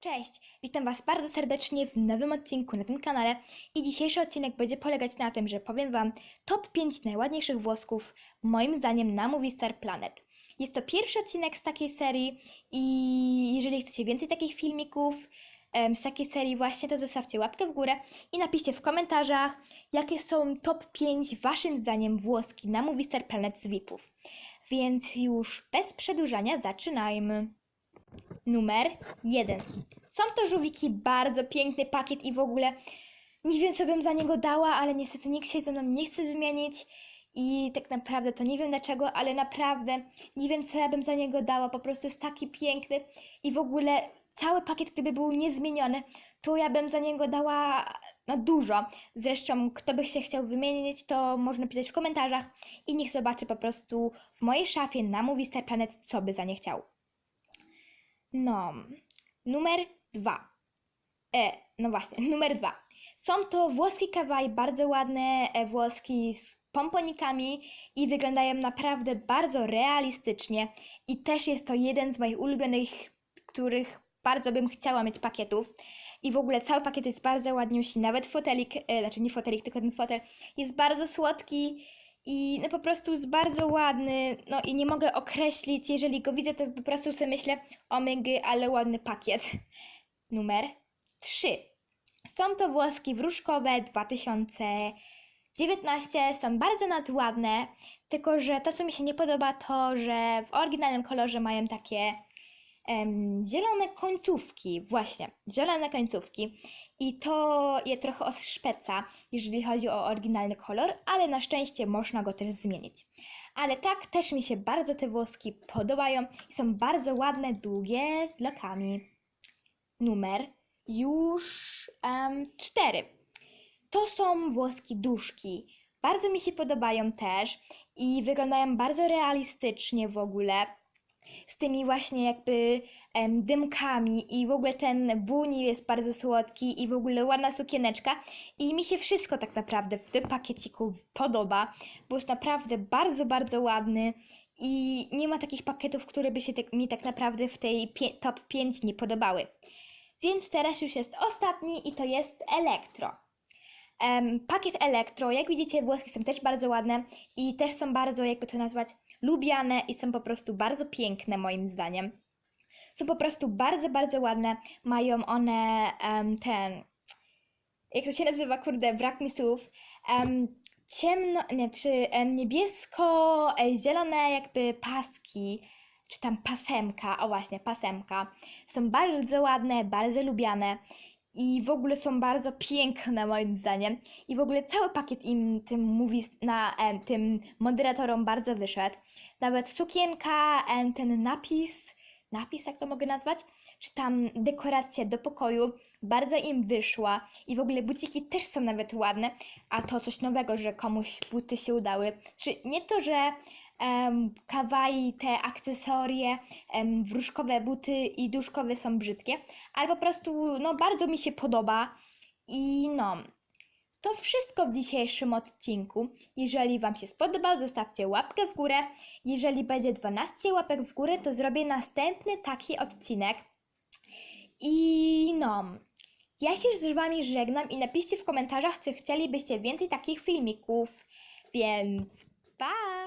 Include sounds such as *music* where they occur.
Cześć, witam Was bardzo serdecznie w nowym odcinku na tym kanale i dzisiejszy odcinek będzie polegać na tym, że powiem Wam top 5 najładniejszych włosków moim zdaniem na Movie Star Planet. Jest to pierwszy odcinek z takiej serii i jeżeli chcecie więcej takich filmików z takiej serii właśnie, to zostawcie łapkę w górę i napiszcie w komentarzach, jakie są top 5 Waszym zdaniem włoski na Movie Star Planet z VIP-ów. Więc już bez przedłużania zaczynajmy. Numer 1. Są to żółwiki, bardzo piękny pakiet i w ogóle nie wiem, co bym za niego dała, ale niestety nikt się ze mną nie chce wymienić i tak naprawdę to nie wiem dlaczego, ale naprawdę nie wiem, co ja bym za niego dała. Po prostu jest taki piękny i w ogóle cały pakiet, gdyby był niezmieniony, to ja bym za niego dała no dużo. Zresztą, kto by się chciał wymienić, to można napisać w komentarzach i niech zobaczy po prostu w mojej szafie na Movie Star Planet, co by za nie chciał. No, numer dwa. E, no właśnie, *laughs* numer dwa. Są to włoskie kawaii, bardzo ładne e, włoski z pomponikami i wyglądają naprawdę bardzo realistycznie. I też jest to jeden z moich ulubionych, których bardzo bym chciała mieć pakietów. I w ogóle cały pakiet jest bardzo ładniusi, nawet fotelik, e, znaczy nie fotelik, tylko ten fotel jest bardzo słodki i no po prostu jest bardzo ładny, no i nie mogę określić, jeżeli go widzę, to po prostu sobie myślę, omygy, ale ładny pakiet. *laughs* Numer 3. Są to włoski wróżkowe 2019, są bardzo nadładne, tylko że to, co mi się nie podoba, to, że w oryginalnym kolorze mają takie zielone końcówki, właśnie, zielone końcówki i to je trochę oszpeca, jeżeli chodzi o oryginalny kolor, ale na szczęście można go też zmienić. Ale tak, też mi się bardzo te włoski podobają i są bardzo ładne, długie, z lokami. Numer już cztery. To są włoski duszki. Bardzo mi się podobają też i wyglądają bardzo realistycznie w ogóle z tymi właśnie jakby em, dymkami i w ogóle ten buni jest bardzo słodki i w ogóle ładna sukieneczka i mi się wszystko tak naprawdę w tym pakieciku podoba, bo jest naprawdę bardzo, bardzo ładny i nie ma takich pakietów, które by się tak, mi tak naprawdę w tej top 5 nie podobały. Więc teraz już jest ostatni i to jest elektro. Pakiet elektro, jak widzicie, włoski są też bardzo ładne i też są bardzo, jakby to nazwać, lubiane i są po prostu bardzo piękne moim zdaniem. Są po prostu bardzo, bardzo ładne. Mają one em, ten, jak to się nazywa, kurde, brak mi słów. Em, ciemno, nie, czy em, niebiesko-zielone jakby paski, czy tam pasemka, o właśnie, pasemka. Są bardzo ładne, bardzo lubiane i w ogóle są bardzo piękne moim zdaniem. I w ogóle cały pakiet im tym mówi na em, tym moderatorom bardzo wyszedł. Nawet sukienka, em, ten napis, napis jak to mogę nazwać, czy tam dekoracja do pokoju bardzo im wyszła i w ogóle buciki też są nawet ładne, a to coś nowego, że komuś buty się udały. Czy nie to, że kawaii, te akcesorie, wróżkowe buty i duszkowe są brzydkie, ale po prostu no bardzo mi się podoba i no to wszystko w dzisiejszym odcinku. Jeżeli Wam się spodobał, zostawcie łapkę w górę. Jeżeli będzie 12 łapek w górę, to zrobię następny taki odcinek. I no, ja się z Wami żegnam i napiszcie w komentarzach, czy chcielibyście więcej takich filmików. Więc pa!